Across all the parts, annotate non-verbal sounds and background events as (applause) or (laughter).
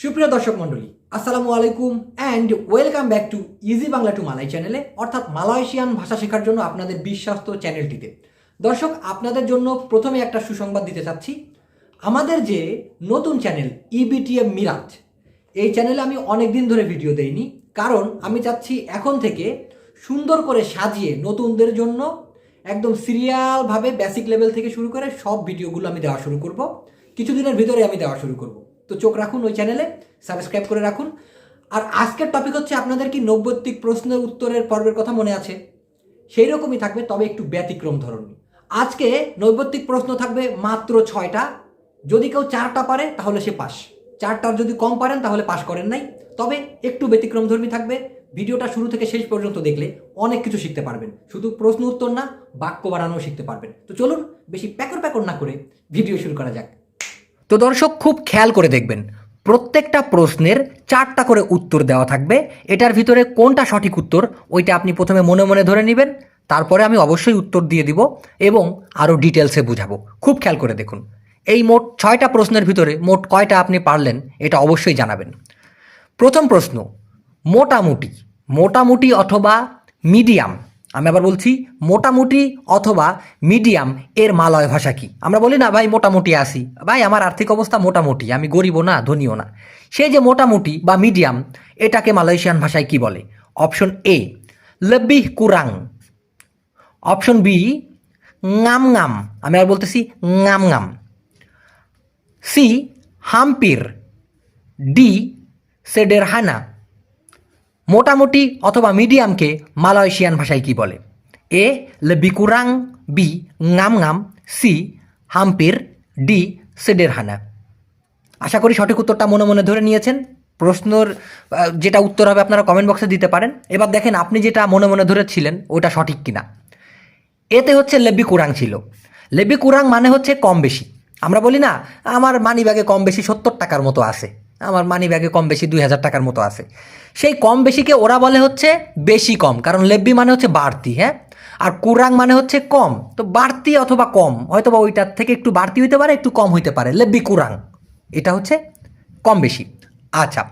সুপ্রিয় দর্শক মণ্ডলী, আসসালামু আলাইকুম and welcome back to easy Bangla to Malay চ্যানেলে অর্থাৎ মালয়েশিয়ান ভাষা শেখার জন্য আপনাদের বিশ্বাস্ত চ্যানেলটিতে দর্শক, আপনাদের জন্য প্রথমে একটা সুসংবাদ দিতে চাচ্ছি। আমাদের যে নতুন চ্যানেল ইবিটিএম মিরাজ এই চ্যানেলে আমি অনেক দিন ধরে ভিডিও দেইনি, কারণ আমি চাচ্ছি এখন থেকে সুন্দর করে সাজিয়ে নতুনদের জন্য একদম সিরিয়ালভাবে বেসিক লেভেল থেকে শুরু করে সব ভিডিওগুলো আমি দেওয়া শুরু করব। কিছুদিনের ভিতরে আমি দেওয়া শুরু করব। তো চোখ রাখুন ওই চ্যানেলে সাবস্ক্রাইব করে রাখুন। আর আজকের টপিক হচ্ছে আপনাদের কি নব্বত্তিক প্রশ্নের উত্তরের পর্বের কথা মনে আছে? সেই রকমই থাকবে, তবে একটু ব্যতিক্রম ধরনের আজকে নৈবত্তিক প্রশ্ন থাকবে মাত্র ছয়টা। যদি কেউ চারটা পারে, তাহলে সে পাস। চারটার যদি কম পারেন, তাহলে পাস করেন নাই। তবে একটু ব্যতিক্রম ধর্মী থাকবে। ভিডিওটা শুরু থেকে শেষ পর্যন্ত দেখলে অনেক কিছু শিখতে পারবেন। শুধু প্রশ্ন উত্তর না, বাক্য বানানোও শিখতে পারবেন। তো চলুন, বেশি প্যাকর প্যাকর না করে ভিডিও শুরু করা যাক। তো দর্শক, খুব খেয়াল করে দেখবেন, প্রত্যেকটা প্রশ্নের চারটা করে উত্তর দেওয়া থাকবে। এটার ভিতরে কোনটা সঠিক উত্তর, ওইটা আপনি প্রথমে মনে মনে ধরে নেবেন, তারপরে আমি অবশ্যই উত্তর দিয়ে দিব এবং আরও ডিটেলসে বুঝাবো। খুব খেয়াল করে দেখুন। এই মোট ছয়টা প্রশ্নের ভিতরে মোট কয়টা আপনি পারলেন, এটা অবশ্যই জানাবেন। প্রথম প্রশ্ন, মোটামুটি মোটামুটি অথবা মিডিয়াম আমি আবার বলছি, মোটামুটি অথবা মিডিয়াম এর মালয় ভাষা কি? আমরা বলি, না ভাই, মোটামুটি আসি ভাই, আমার আর্থিক অবস্থা মোটামুটি, আমি গরিবও না, ধনীও না। সেই যে মোটামুটি বা মিডিয়াম, এটাকে মালয়েশিয়ান ভাষায় কি বলে? অপশন এ লব্বিহ কুরাং। অপশন বি ngaম ngaম আমি আর বলতেছি ngaম ngaম সি, হাম্পির। ডি, সেডেরহানা। মোটামুটি অথবা মিডিয়ামকে মালয়েশিয়ান ভাষায় কি বলে? এ লেবিকুরাং বি ngaম ngaম সি, হাম্পির, ডি, সেডেরহানা। আশা করি সঠিক উত্তরটা মনে মনে ধরে নিয়েছেন। প্রশ্নর যেটা উত্তর হবে আপনারা কমেন্ট বক্সে দিতে পারেন। এবার দেখেন আপনি যেটা মনে মনে ধরেছিলেন, ওটা সঠিক কিনা। এতে হচ্ছে লেবি কুরাং ছিল। লেবি কুরাং মানে হচ্ছে কম বেশি আমরা বলি না, আমার মানি ব্যাগে কম বেশি সত্তর টাকার মতো আছে। আমার মানি ব্যাগে কম বেশি দুই হাজার টাকার মতো আছে। সেই কম বেশিকে ওরা বলে হচ্ছে বেশি কম, কারণ লেব্বি মানে হচ্ছে বাড়তি হ্যাঁ? আর কুরাং মানে হচ্ছে কম, তো বাড়তি অথবা কম হয়তো বা ওইটার থেকে একটু বাড়তি হইতে পারে, একটু কম হইতে পারে, লেব্বি কুরাং, এটা হচ্ছে কম বেশি। আচ্ছা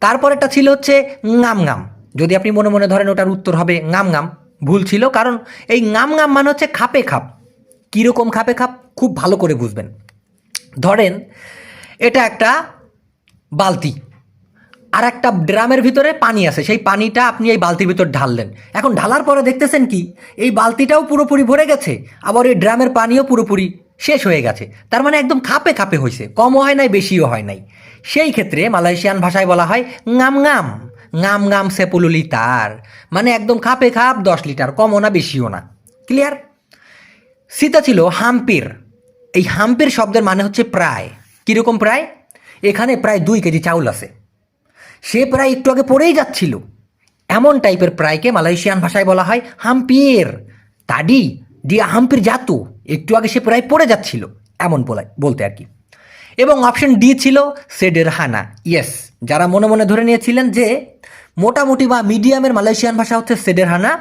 তারপরেরটা ছিল হচ্ছে ngaম ngaম যদি আপনি মনে মনে ধরেন ওটার উত্তর হবে ngaম ngaম ভুল ছিল, কারণ এই ngaম ngaম মানে হচ্ছে খাপে খাপ, কীরকম খাপে খাপ? খুব ভালো করে বুঝবেন। ধরেন, এটা একটা বালতি। আর একটা ড্রামের ভিতরে পানি আছে, সেই পানিটা আপনি এই বালতির ভিতর ঢাললেন। এখন ঢালার পরে দেখতেছেন কি, এই বালতিটাও পুরোপুরি ভরে গেছে, আবার এই ড্রামের পানিও পুরোপুরি শেষ হয়ে গেছে। তার মানে একদম খাপে খাপে হয়েছে, কমও হয় নাই, বেশিও হয় নাই। সেই ক্ষেত্রে মালয়েশিয়ান ভাষায় বলা হয় ngaম ngaম ngaম ngaম সেপুলুলি তার মানে একদম খাপে খাপ দশ লিটার, কমও না, বেশিও না। ক্লিয়ার সীতা ছিল হাম্পির। এই হাম্পির শব্দের মানে হচ্ছে প্রায়। কীরকম প্রায়? এখানে প্রায় দুই কেজি চাউল আছে। সে প্রায় একটু আগে পড়েই যাচ্ছিল। এমন টাইপের প্রায়কে মালয়েশিয়ান ভাষায় বলা হয় হাম্পির তাডি দিয়া হাম্পির জাতু। একটু আগে সে প্রায় পড়ে যাচ্ছিল, এমন বলা বলতে আর কি। এবং অপশন ডি ছিল সেডের হানা, ইয়েস। যারা মনে মনে ধরে নিয়েছিলেন যে মোটামুটি বা মিডিয়ামের মালয়েশিয়ান ভাষা হচ্ছে সেডের হানা,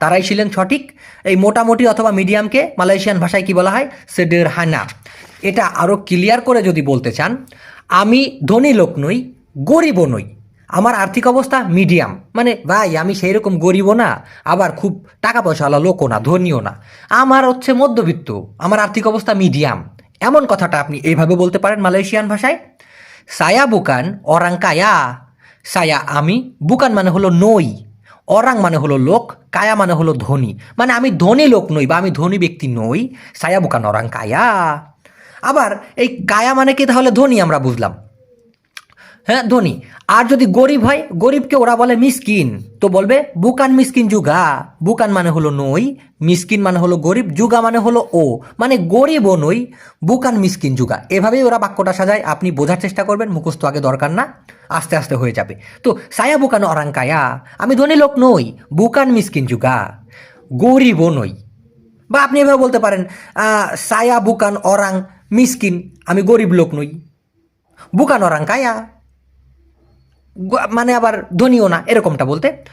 তারাই ছিলেন সঠিক। এই মোটামুটি অথবা মিডিয়ামকে মালয়েশিয়ান ভাষায় কি বলা হয়? সেডের হানা। এটা আরও ক্লিয়ার করে যদি বলতে চান আমি ধনী লোক নই, গরিবও নই। আমার আর্থিক অবস্থা মিডিয়াম মানে ভাই, আমি সেই রকম গরিবও না, আবার খুব টাকা পয়সাওয়ালা লোকও না, ধনীও না। আমার হচ্ছে মধ্যবিত্ত, আমার আর্থিক অবস্থা মিডিয়াম এমন কথাটা আপনি এইভাবে বলতে পারেন মালয়েশিয়ান ভাষায়? সায়া বুকান, অরাং কায়া। সায়া আমি, বুকান মানে হলো নই। অরাং মানে হলো লোক, কায়া মানে হলো ধনী। মানে আমি ধনী লোক নই বা আমি ধনী ব্যক্তি নই, সায়া বুকান, অরাং কায়া। আবার এই কায়া মানে কি? তাহলে ধনী আমরা বুঝলাম। হ্যাঁ ধনী। আর যদি গরিব হয়, গরিবকে ওরা বলে মিসকিন। তো বলবে, বুকান মিসকিন যুগা। বুকান মানে হলো নই, মিসকিন মানে হলো গরিব, যুগা মানে হলো ও। মানে গরিবও নই, বুকান মিসকিন যুগা। এভাবেই ওরা বাক্যটা সাজায়, আপনি বোঝার চেষ্টা করবেন, মুখস্থ আগে দরকার না, আস্তে আস্তে হয়ে যাবে। তো সায়া বুকান অরাঙ্কায়া আমি ধনী লোক নই, বুকান মিসকিন যুগা। গরিবও নই। বা আপনি এভাবে বলতে পারেন সায়া বুকান অরাং মিসকিন, আমি গরিব লোক নই। বুকান অরাং কায়া। মানে আবার ধনীও না, এরকমটা বলতে।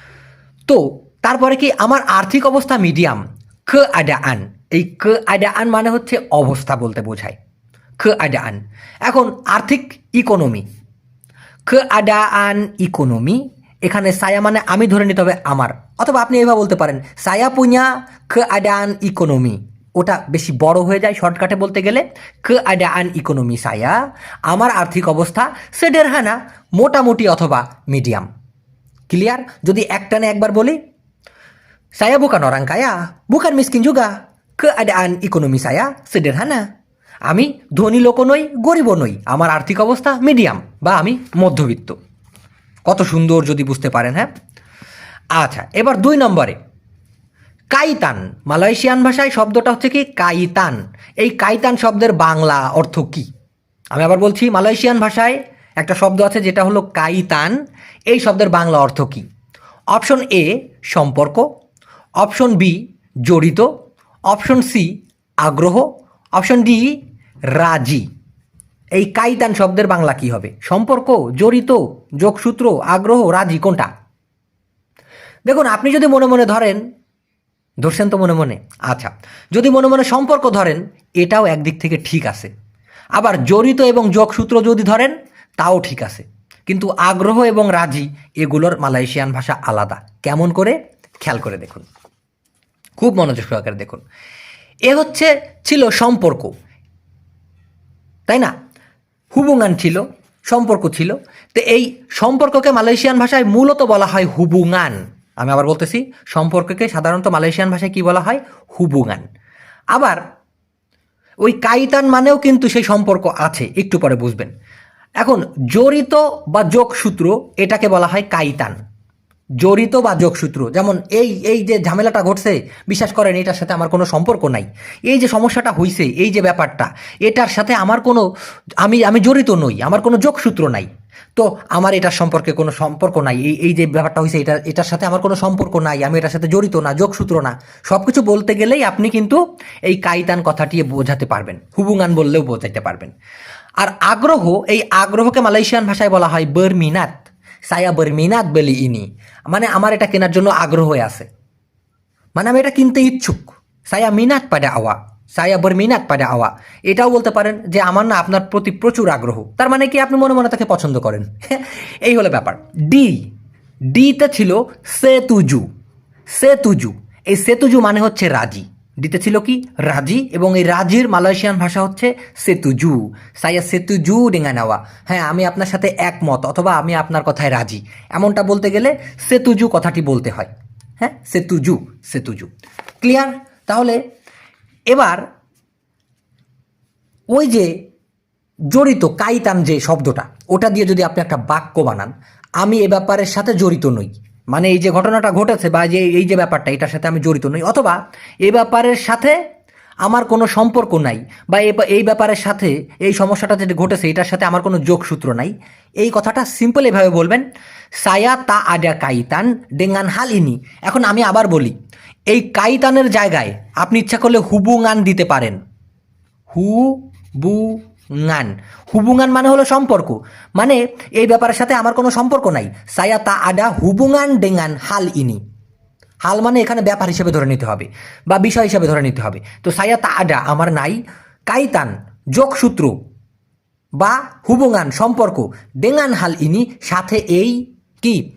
তো, তারপরে কি আমার আর্থিক অবস্থা মিডিয়াম। খ আডা আন। এই ক আডা আন মানে হচ্ছে অবস্থা বলতে বোঝায়। খ আডা আন। এখন আর্থিক ইকোনমি। keadaan ইকোনমি, এখানে সায়া মানে আমি ধরে নিতে হবে আমার। অথবা আপনি এভাবে বলতে পারেন, সায়া পুña keadaan ইকোনমি। ওটা বেশি বড় হয়ে যায় শর্টকাটে বলতে গেলে। keadaan ইকোনমি সায়া। আমার আর্থিক অবস্থা sederhana মোটামুটি অথবা মিডিয়াম। ক্লিয়ার? যদি একটানে একবার বলি Saya bukan orang kaya, bukan miskin juga. Keadaan ekonomi saya sederhana. আমি ধনী লোক নই গরিবও নই। আমার আর্থিক অবস্থা মিডিয়াম বা আমি মধ্যবিত্ত। কত সুন্দর যদি বুঝতে পারেন হ্যাঁ? আচ্ছা এবার দুই নম্বরে। কাইতান। মালয়েশিয়ান ভাষায় শব্দটা হচ্ছে কি? কাইতান। এই কাইতান শব্দের বাংলা অর্থ কি? আমি আবার বলছি, মালয়েশিয়ান ভাষায় একটা শব্দ আছে যেটা হলো কাইতান। এই শব্দের বাংলা অর্থ কি? অপশন এ, সম্পর্ক। অপশন বি, জড়িত। অপশন সি, আগ্রহ। অপশন ডি, রাজি। এই কাইতান শব্দের বাংলা কি হবে? সম্পর্ক, জড়িত, যোগসূত্র, আগ্রহ, রাজি কোনটা? দেখুন, আপনি যদি মনে মনে ধরেন ধরছেন তো মনে মনে আচ্ছা যদি মনে মনে সম্পর্ক ধরেন, এটাও একদিক থেকে ঠিক আছে। আবার জড়িত এবং যোগসূত্র যদি ধরেন, তাও ঠিক আছে। কিন্তু আগ্রহ এবং রাজি, এগুলোর মালয়েশিয়ান ভাষা আলাদা। কেমন করে? খেয়াল করে দেখুন। খুব মনোযোগ সহকারে দেখুন। এ হচ্ছে ছিল সম্পর্ক। তাই না? হুবুঙ্গান ছিল, সম্পর্ক ছিল। তো এই সম্পর্ককে মালয়েশিয়ান ভাষায় মূলত বলা হয় হুবুঙ্গান। আমি আবার বলতেছি, সম্পর্ককে সাধারণত মালয়েশিয়ান ভাষায় কি বলা হয়? হুবুগান। আবার ওই কাইতান মানেও কিন্তু সেই সম্পর্ক আছে, একটু পরে বুঝবেন। এখন জড়িত বা যোগসূত্র এটাকে বলা হয় কাইতান। জড়িত বা যোগসূত্র। যেমন এই এই যে ঝামেলাটা ঘটছে, বিশ্বাস করেন, এটার সাথে আমার কোনো সম্পর্ক নাই। এই যে সমস্যাটা হইছে, এই যে ব্যাপারটা, এটার সাথে আমার কোনো, আমি আমি জড়িত নই, আমার কোনো যোগসূত্র নাই। তো আমার এটার সম্পর্কে কোনো সম্পর্ক নাই, এই এই যে ব্যাপারটা হয়েছে এটা, এটার সাথে আমার কোনো সম্পর্ক নাই, আমি এটার সাথে জড়িত না, যোগসূত্র না। সব কিছু বলতে গেলেই আপনি কিন্তু এই কাইতান কথাটি বোঝাতে পারবেন হুবুঙ্গান বললেও বোঝাতে পারবেন। আর আগ্রহ, এই আগ্রহকে মালয়েশিয়ান ভাষায় বলা হয় বর্মিনাত। সায়া বর্মিনাত বলি ইনি। মানে আমার এটা কেনার জন্য আগ্রহ আছে। মানে আমি এটা কিনতে ইচ্ছুক। সায়া মিনাত পাডা আওয়া। সায়া বর্মিনাত পাডা আওয়া। এটাও বলতে পারেন যে আমার না আপনার প্রতি প্রচুর আগ্রহ। তার মানে কি আপনি মনে মনে তাকে পছন্দ করেন? (laughs) এই হলো ব্যাপার। ডি। ডিতে ছিল সে তুজু সে তুজু এই সেতুজু মানে হচ্ছে রাজি। ডিতে ছিল কি? রাজি। এবং এই রাজির মালয়েশিয়ান ভাষা হচ্ছে সেতুজু। সাইয়া সেতুজু ডেঙ্গা নেওয়া হ্যাঁ আমি আপনার সাথে একমত, অথবা আমি আপনার কথায় রাজি। এমনটা বলতে গেলে সেতুজু কথাটি বলতে হয়। হ্যাঁ সেতুজু সেতুজু। ক্লিয়ার তাহলে এবার ওই যে জড়িত, কাইতান যে শব্দটা, ওটা দিয়ে যদি আপনি একটা বাক্য বানান, আমি এ ব্যাপারের সাথে জড়িত নই। মানে এই যে ঘটনাটা ঘটেছে বা যে এই যে ব্যাপারটা, এটার সাথে আমি জড়িত নই। অথবা এই ব্যাপারের সাথে আমার কোনো সম্পর্ক নাই বা এই ব্যাপারের সাথে এই সমস্যাটা যেটা ঘটেছে, এটার সাথে আমার কোনো যোগসূত্র নাই। এই কথাটা সিম্পল এভাবে বলবেন, সায়া তা আডা কাইতান ডেঙ্গান হাল ইনি এখন আমি আবার বলি, এই কাইতানের জায়গায় আপনি ইচ্ছা করলে হুবুঙান দিতে পারেন। হু বু গান হুবুঙ্গান মানে হলো সম্পর্ক। মানে এই ব্যাপারের সাথে আমার কোনো সম্পর্ক নাই। সায়া তা আডা হুবুঙ্গান ডেঙ্গান হাল ইনি। হাল মানে এখানে ব্যাপার হিসেবে ধরে নিতে হবে বা বিষয় হিসেবে ধরে নিতে হবে। তো সায়া তা আডা আমার নাই। কাইতান, যোগসূত্র বা হুবুঙ্গান সম্পর্ক, ডেঙ্গান হাল ইনি, সাথে এই কি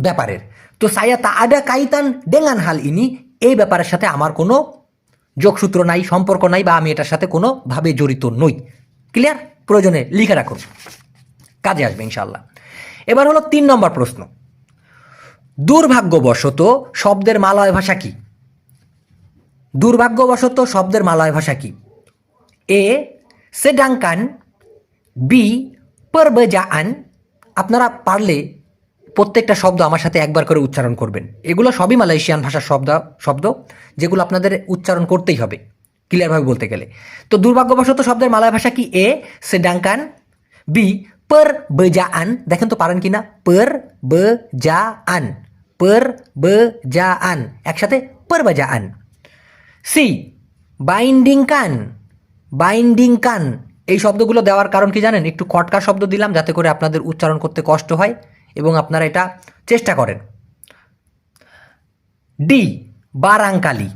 ব্যাপারের। তো সায়া তা আডা কাইতান, ডেঙ্গান হাল ইনি, এই ব্যাপারের সাথে আমার কোনো যোগসূত্র নাই, সম্পর্ক নাই বা আমি এটার সাথে কোনোভাবে জড়িত নই। ক্লিয়ার প্রয়োজনে লিখে রাখুন। কাজে আসবে ইনশাল্লাহ এবার হলো তিন নম্বর প্রশ্ন। দুর্ভাগ্যবশত শব্দের মালয় ভাষা কি? দুর্ভাগ্যবশত শব্দের মালয় ভাষা কি? এ, সেডাঙ্কান, বি, পরবেজাআন। আপনারা পারলে প্রত্যেকটা শব্দ আমার সাথে একবার করে উচ্চারণ করবেন। এগুলো সবই মালয়েশিয়ান ভাষার শব্দ শব্দ যেগুলো আপনাদের উচ্চারণ করতেই হবে। ক্লিয়ারভাবে বলতে গেলে। তো দুর্ভাগ্যবশত শব্দের মালয় ভাষা কি? এ সেডাঙ্কান বি পর বজা আন দেখেন তো পারেন কি না পর যা আন পর যা আন একসাথে পর বজা আন সি বাইন্ডিং কান। বাইন্ডিং কান। এই শব্দগুলো দেওয়ার কারণ কি জানেন? একটু কটকা শব্দ দিলাম যাতে করে আপনাদের উচ্চারণ করতে কষ্ট হয় এবং আপনারা এটা চেষ্টা করেন। ডি বারাংকালি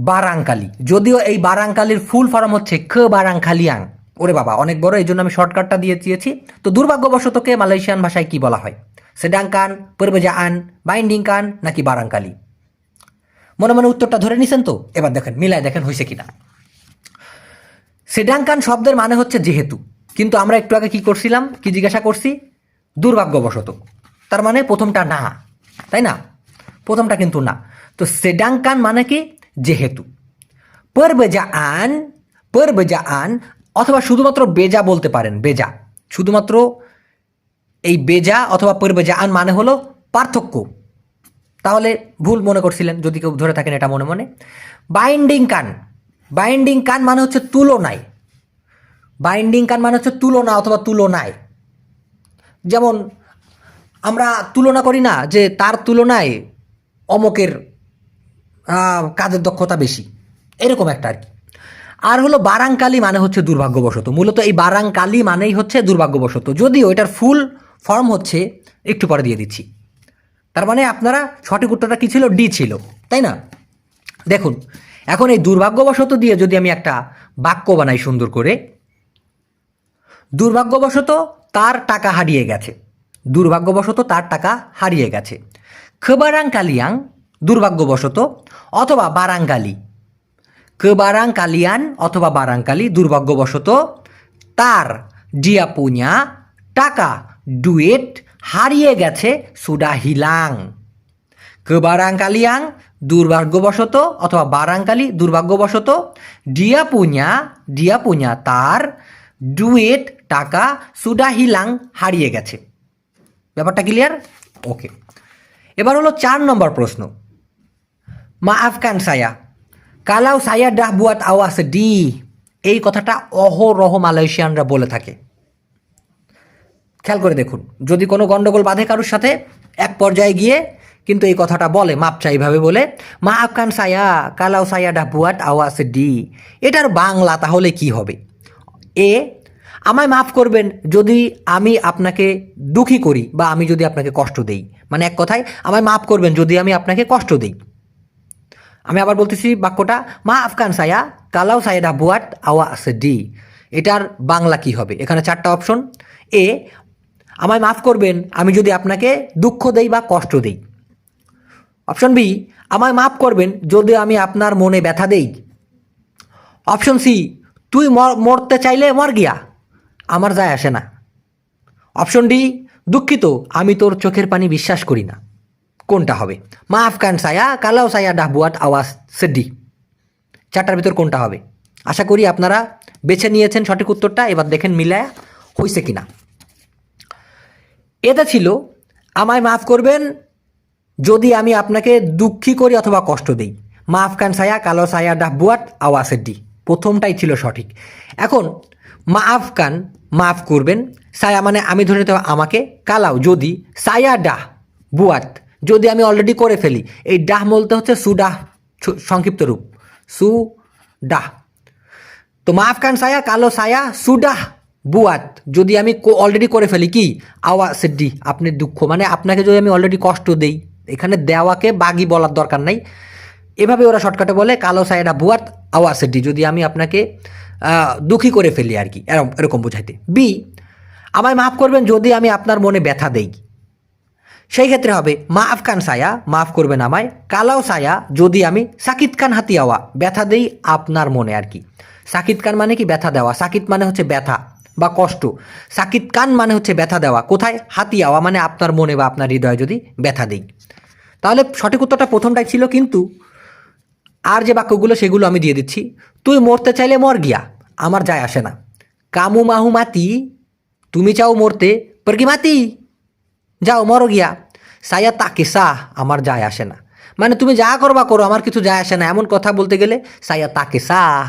বারাংকালি। যদিও এই বারাংকালির ফুল ফর্ম হচ্ছে খ বারাংখালিয়াং ওরে বাবা, অনেক বড়, এই জন্য আমি শর্টকাটটা দিয়ে দিয়েছি। তো দুর্ভাগ্যবশতকে মালয়েশিয়ান ভাষায় কি বলা হয়? সেডাংকান পর্বজাআন বাইন্ডিং কান নাকি বারাঙ্কালি মনে মনে উত্তরটা ধরে নিছেন তো? এবার দেখেন, মিলায় দেখেন হয়েছে কিনা। সেডাঙ্কান শব্দের মানে হচ্ছে যেহেতু। কিন্তু আমরা একটু আগে কি করছিলাম? কি জিজ্ঞাসা করছি? দুর্ভাগ্যবশত। তার মানে প্রথমটা না। তাই না? প্রথমটা কিন্তু না। তো সেডাঙ্কান মানে কি? যেহেতু। পর বেজা আন পর বেজা আন অথবা শুধুমাত্র বেজা বলতে পারেন, বেজা। শুধুমাত্র এই বেজা অথবা পর বেজা আন মানে হলো পার্থক্য। তাহলে ভুল মনে করছিলেন, যদি কেউ ধরে থাকেন এটা মনে মনে। বাইন্ডিং কান। বাইন্ডিং কান মানে হচ্ছে তুলনায়। বাইন্ডিং কান মানে হচ্ছে তুলনা অথবা তুলনায়। যেমন আমরা তুলনা করি না যে তার তুলনায় অমকের কাজের দক্ষতা বেশি। এরকম একটা আর কি। আর হলো বারাংকালি মানে হচ্ছে দুর্ভাগ্যবশত। মূলত এই বারাংকালি মানেই হচ্ছে দুর্ভাগ্যবশত। যদিও এটার ফুল ফর্ম হচ্ছে একটু পরে দিয়ে দিচ্ছি। তার মানে আপনারা সঠিক উত্তরটা কী ছিল? ডি ছিল। তাই না? দেখুন, এখন এই দুর্ভাগ্যবশত দিয়ে যদি আমি একটা বাক্য বানাই সুন্দর করে, দুর্ভাগ্যবশত তার টাকা হারিয়ে গেছে। দুর্ভাগ্যবশত তার টাকা হারিয়ে গেছে। খবারাং কালিয়াং দুর্ভাগ্যবশত অথবা বারাঙ্গালি। কেবারাং কালিয়ান অথবা বারাঙ্কালি দুর্ভাগ্যবশত তার ডিয়া পুঞ্য়া টাকা ডুয়েট হারিয়ে গেছে সুডাহিলাং কালিয়াং দুর্ভাগ্যবশত অথবা বারাঙ্কালি দুর্ভাগ্যবশত ডিয়া পুঞ্য়া ডিয়া পুঞ্য়া তার ডুয়েট টাকা সুডাহিলাং হারিয়ে গেছে। ব্যাপারটা ক্লিয়ার ওকে এবার হলো চার নম্বর প্রশ্ন। মাফকান সায়া কালাও সায়া ডাহ বুয়াত আওয়াজ ডি এই কথাটা অহরহ মালয়েশিয়ানরা বলে থাকে। খেয়াল করে দেখুন, যদি কোনো গন্ডগোল বাঁধে কারোর সাথে, এক পর্যায়ে গিয়ে কিন্তু এই কথাটা বলে, মাপ চাইভাবে বলে মা আফকান সায়া, কালাও সায়া ডাহ বুয়াট আওয়াজ ডি এটার বাংলা তাহলে কি হবে? এ, আমায় মাফ করবেন, যদি আমি আপনাকে দুঃখী করি বা আমি যদি আপনাকে কষ্ট দেই। মানে এক কথায়, আমায় মাফ করবেন যদি আমি আপনাকে কষ্ট দেই। আমি আবার বলতেছি বাক্যটা, মা আফগান সায়া, কালাও সাইডা বুয়াট আওয়া ডি এটার বাংলা কি হবে? এখানে চারটা অপশন। এ, আমায় মাফ করবেন, আমি যদি আপনাকে দুঃখ দেই বা কষ্ট দেই। অপশন বি, আমায় মাফ করবেন যদি আমি আপনার মনে ব্যথা দেই। অপশন সি, তুই মর- মরতে চাইলে মর গিয়া, আমার যায় আসে না। অপশন ডি, দুঃখিত, আমি তোর চোখের পানি বিশ্বাস করি না। কোনটা হবে? মা আফগান সায়া, কালাও সায়া ডাহবুয়াট আওয়াজ সেডি চারটার ভিতর কোনটা হবে? আশা করি আপনারা বেছে নিয়েছেন সঠিক উত্তরটা, এবার দেখেন মিলায়া হয়েছে কিনা। এটা ছিল, আমায় মাফ করবেন, যদি আমি আপনাকে দুঃখী করি অথবা কষ্ট দিই। মা আফগান সায়া কালো সায়া ডাহবুয়াট আওয়াসের ডি প্রথমটাই ছিল সঠিক। এখন মা আফগান মাফ করবেন। সায়া মানে আমি ধরে নিতে আমাকে, কালাও যদি সায়া ডাহ বুয়াত যদি আমি অলরেডি করে ফেলি, এই ডাহ বলতে হচ্ছে সুডাহ সংক্ষিপ্ত রূপ। সু ডাহ তো মাফ কান সায়া, কালো সায়া, সুডাহ বুয়াত। যদি আমি অলরেডি করে ফেলি, কি? আওয়া সিদ্দি আপনি দুঃখ। মানে আপনাকে যদি আমি অলরেডি কষ্ট দেই, এখানে দেওয়াকে বাগি বলার দরকার নাই। এভাবে ওরা শর্টকাটে বলে, কালো সায়াডা বুয়াত, আওয়া সিদ্দি যদি আমি আপনাকে দুঃখী করে ফেলি আর কি এরকম এরকম বোঝাইতে। বি, আমায় মাফ করবেন যদি আমি আপনার মনে ব্যথা দেই। সেই ক্ষেত্রে হবে মা আফকান সায়া মাফ করবেন আমায়, কালাও সায়া যদি আমি সাকিত খান হাতিয়াওয়া ব্যথা দেই আপনার মনে আর কি। সাকিত খান মানে কি ব্যথা দেওয়া? সাকিত মানে হচ্ছে ব্যথা বা কষ্ট। সাকিত কান মানে হচ্ছে ব্যথা দেওয়া। কোথায়? হাতিয়াওয়া মানে আপনার মনে বা আপনার হৃদয়ে যদি ব্যথা দেই। তাহলে সঠিক উত্তরটা প্রথমটাই ছিল কিন্তু, আর যে বাক্যগুলো সেগুলো আমি দিয়ে দিচ্ছি। তুই মরতে চাইলে মর গিয়া, আমার যায় আসে না। কামু মাহু মাতি, তুমি চাও মরতে, পরকি মাতি। যাও, মরো গিয়া। সায়া তাকে, সাহ, আমার যায় আসে না। মানে তুমি যা করবা করো, আমার কিছু যায় আসে না। এমন কথা বলতে গেলে সায়া তাকে, সাহ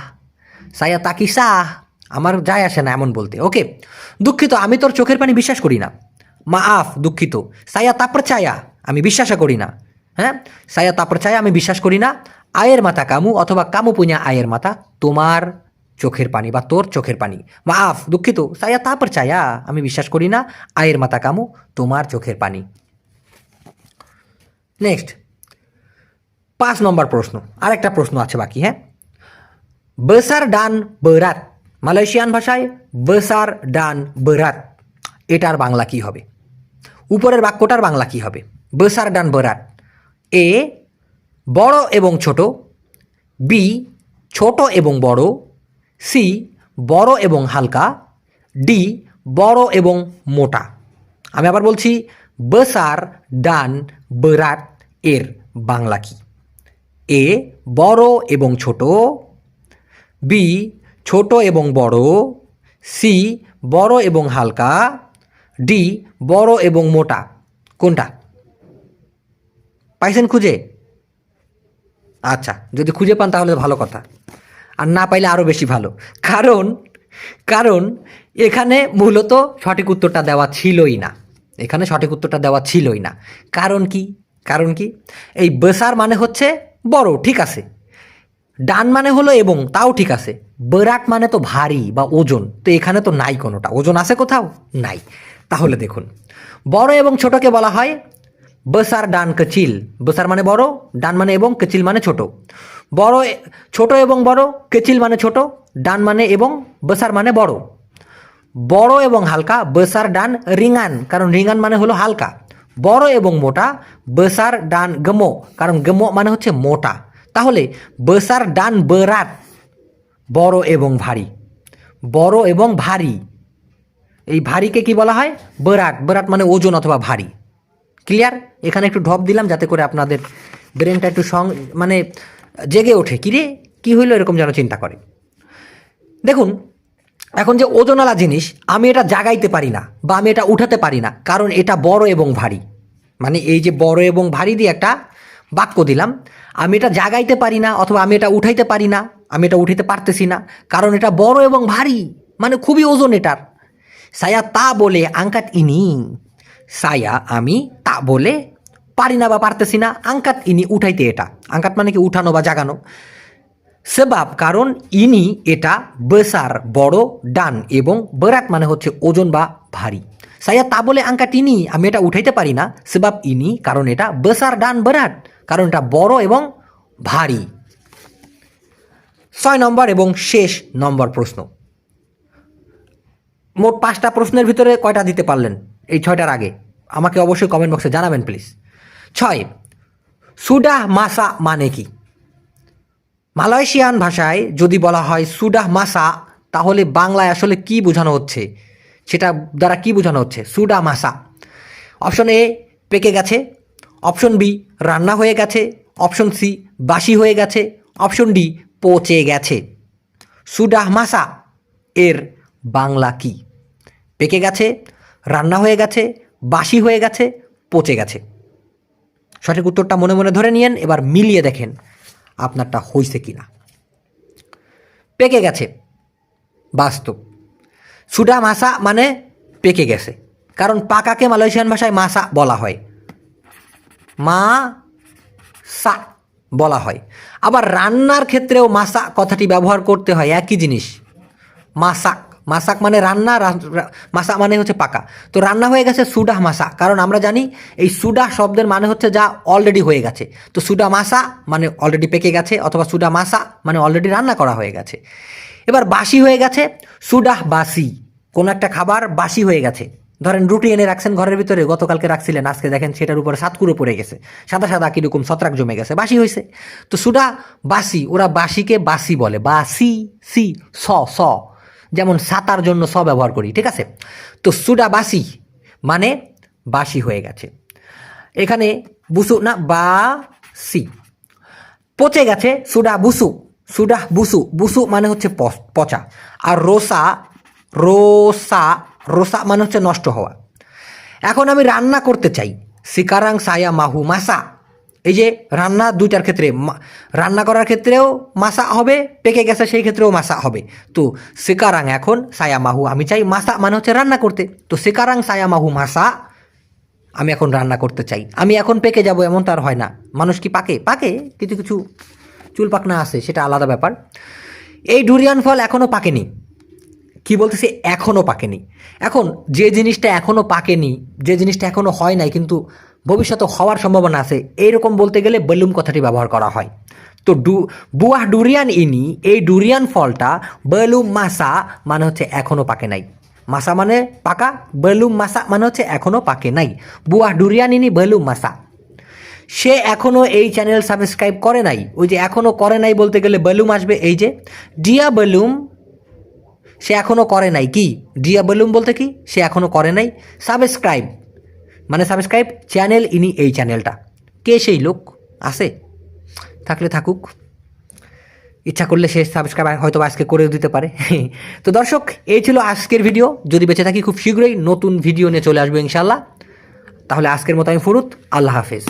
সায়া তাকি, সাহ, আমার যায় আসে না, এমন বলতে। ওকে, দুঃখিত, আমি তোর চোখের পানি বিশ্বাস করি না। মা আফ দুঃখিত। সায়া তাপর ছায়া, আমি বিশ্বাসা করি না। হ্যাঁ? সায়া তাপর ছায়া, আমি বিশ্বাস করি না। আয়ের মাথা কামু অথবা কামু পুña আয়ের মাথা তোমার চোখের পানি বা তোর চোখের পানি। মা মাফ, দুঃখিত। সায়া তাপর চায়া। আমি বিশ্বাস করি না, আয়ের মাথা কামু, তোমার চোখের পানি। নেক্সট পাঁচ নম্বর প্রশ্ন। আর একটা প্রশ্ন আছে বাকি হ্যাঁ? বেসার ডান বেরাত। মালয়েশিয়ান ভাষায় বেসার ডান বেরাত। এটার বাংলা কি হবে? উপরের বাক্যটার বাংলা কি হবে? বেসার ডান বেরাত। এ, বড় এবং ছোট। বি, ছোট এবং বড়। সি বড় এবং হালকা, ডি বড় এবং মোটা। আমি আবার বলছি, বসার ডান বেরাত এর বাংলা কি? এ বড় এবং ছোট, বি ছোট এবং বড়, সি বড় এবং হালকা, ডি বড় এবং মোটা। কোনটা? পাইছেন খুঁজে? আচ্ছা যদি খুঁজে পান তাহলে ভালো কথা। আর না পাইলে আরও বেশি ভালো। কারণ কারণ এখানে মূলত সঠিক উত্তরটা দেওয়া ছিলই না। এখানে সঠিক উত্তরটা দেওয়া ছিলই না। কারণ কি? কারণ কি? এই বেসার মানে হচ্ছে বড়, ঠিক আছে। ডান মানে হলো এবং, তাও ঠিক আছে। বেরাট মানে তো ভারী বা ওজন। তো এখানে তো নাই কোনোটা। ওজন আছে কোথাও? নাই। তাহলে দেখুন। বড় এবং ছোটকে বলা হয় বেসার ডান কচিল বেসার মানে বড় ডান মানে এবং কচিল মানে ছোট। বড়, ছোট এবং বড় কেচিল মানে ছোট ডান মানে এবং বেসার মানে বড়। বড় এবং হালকা বেসার ডান রিঙান কারণ রিঙান মানে হলো হালকা। বড় এবং মোটা বেসার ডান গমো কারণ গমো মানে হচ্ছে মোটা। তাহলে বেসার ডান বেরাট বড় এবং ভারী। বড় এবং ভারী। এই ভারীকে কি বলা হয়? বেরাট বেরাট মানে ওজন অথবা ভারী। ক্লিয়ার এখানে একটু ঢপ দিলাম যাতে করে আপনাদের ব্রেনটা একটু সং মানে জেগে ওঠে। কিরে কি হইল এরকম যেন চিন্তা করে? দেখুন, এখন যে ওজনওয়ালা জিনিস, আমি এটা জাগাইতে পারি না বা আমি এটা উঠাতে পারি না, কারণ এটা বড় এবং ভারী। মানে এই যে বড় এবং ভারী দিয়ে একটা বাক্য দিলাম, আমি এটা জাগাইতে পারি না অথবা আমি এটা উঠাইতে পারি না, আমি এটা উঠাইতে পারতেছি না, কারণ এটা বড় এবং ভারী মানে খুবই ওজন এটার। সায়া তা বলে আঙ্কাত ইনি। সায়া আমি তা বলে পারি না বা পারতেছি না। আঙ্কাত ইনি উঠাইতে এটা। আঙ্কাত মানে কি উঠানো বা জাগানো। সেবাব, কারণ ইনি এটা বেসার বড় ডান এবং বেরাট মানে হচ্ছে ওজন বা ভারী। সাইয়া তা বলে আঙ্কা টিনি আমি এটা উঠাইতে পারি না। সেবাব ইনি, কারণ এটা বেসার ডান বেরাট, কারণ এটা বড় এবং ভারী। ছয় নম্বর এবং শেষ নম্বর প্রশ্ন। মোট পাঁচটা প্রশ্নের ভিতরে কয়টা দিতে পারলেন? এই ছয়টার আগে। আমাকে অবশ্যই কমেন্ট বক্সে জানাবেন প্লিজ ছয়, সুডাহ মাসা মানে কি? মালয়েশিয়ান ভাষায় যদি বলা হয় সুডাহ মাসা, তাহলে বাংলায় আসলে কি বোঝানো হচ্ছে? সেটা দ্বারা কি বোঝানো হচ্ছে? সুডা মাসা। অপশন এ পেকে গেছে, অপশন বি রান্না হয়ে গেছে, অপশন সি বাসি হয়ে গেছে, অপশন ডি পচে গেছে। সুডাহ মাসা এর বাংলা কি? পেকে গেছে রান্না হয়ে গেছে, বাসি হয়ে গেছে, পচে গেছে। সঠিক উত্তরটা মনে মনে ধরে নিয়েন, এবার মিলিয়ে দেখেন আপনারটা হয়েছে কি না পেকে গেছে, বাস্তব। সুডা মাসা মানে পেকে গেছে, কারণ পাকাকে মালয়েশিয়ান ভাষায় মাসা বলা হয়। মা সা বলা হয়। আবার রান্নার ক্ষেত্রেও মাসা কথাটি ব্যবহার করতে হয়, একই জিনিস। মাসাক মাসাক মানে রান্না মাসা মানে হচ্ছে পাকা। তো রান্না হয়ে গেছে সুডাহ মাসা কারণ আমরা জানি এই সুডা শব্দের মানে হচ্ছে যা অলরেডি হয়ে গেছে। তো সুডা মাসা মানে অলরেডি পেকে গেছে অথবা সুডা মাসা মানে অলরেডি রান্না করা হয়ে গেছে। এবার বাসি হয়ে গেছে সুডাহ বাসি। কোনো একটা খাবার বাসি হয়ে গেছে। ধরেন রুটি এনে রাখছেন ঘরের ভিতরে, গতকালকে রাখছিলেন, আজকে দেখেন সেটার উপরে সাতকুড়ো পড়ে গেছে। সাদা সাদা কীরকম ছত্রাক জমে গেছে, বাসি হয়েছে। তো সুডা বাসি, ওরা বাসিকে বাসি বলে। বাসি, সি, স স। যেমন সাতার জন্য স ব্যবহার করি, ঠিক আছে? তো সুডা বাসি মানে বাসি হয়ে গেছে। এখানে বুসু না বা সি পচে গেছে সুডা বুসু। সুডা বুসু। বুসু মানে হচ্ছে পচ- আর রোসা রোসা রোসা মানে হচ্ছে নষ্ট হওয়া। এখন আমি রান্না করতে চাই। সিকারাং সায়া মাহু মাসা। এই যে রান্না দুইটার ক্ষেত্রে রান্না করার ক্ষেত্রেও মাসা হবে, পেকে গেছে সেই ক্ষেত্রেও মাসা হবে। তো সেকারাং এখন সায়া মাহু আমি চাই মাসা মানে হচ্ছে রান্না করতে। তো সেকারাং সায়া মাহু মাসা, আমি এখন রান্না করতে চাই। আমি এখন পেকে যাব এমন তার হয় না। মানুষ কি পাকে? পাকে কিছু কিছু চুল পাকনা আছে, সেটা আলাদা ব্যাপার। এই ডুরিয়ান ফল এখনও পাকেনি। কি বলতেছি? এখনও পাকেনি। এখন যে জিনিসটা এখনও পাকেনি, যে জিনিসটা এখনও হয় নাই, কিন্তু ভবিষ্যতে হওয়ার সম্ভাবনা আছে। এইরকম বলতে গেলে বেলুম কথাটি ব্যবহার করা হয়। তো ডু বুয়াহ ডুরিয়ান ইনি, এই ডুরিয়ান ফলটা বেলুম মাসা মানে হচ্ছে এখনও পাকে নাই। মাসা মানে পাকা, বেলুম মাসা মানে হচ্ছে এখনও পাকে নাই। বুয়াহ ডুরিয়ান ইনি বেলুম মাসা। সে এখনও এই চ্যানেল সাবস্ক্রাইব করে নাই। ওই যে এখনও করে নাই বলতে গেলে বেলুম আসবে, এই যে, ডিয়া বেলুম, সে এখনও করে নাই। কি? ডিয়া বেলুম বলতে কি? সে এখনও করে নাই। সাবস্ক্রাইব মানে সাবস্ক্রাইব চ্যানেল ইনি এই চ্যানেলটা কে সেই লোক? আসে থাকলে থাকুক। ইচ্ছা করলে সে সাবস্ক্রাইব হয়তো আজকে করেও দিতে পারে। (laughs) তো দর্শক, এই ছিল আজকের ভিডিও যদি বেঁচে থাকি খুব শীঘ্রই নতুন ভিডিও নিয়ে চলে আসব ইনশাল্লাহ তাহলে আজকের মতো আমি ফুরুত। আল্লাহ হাফেজ।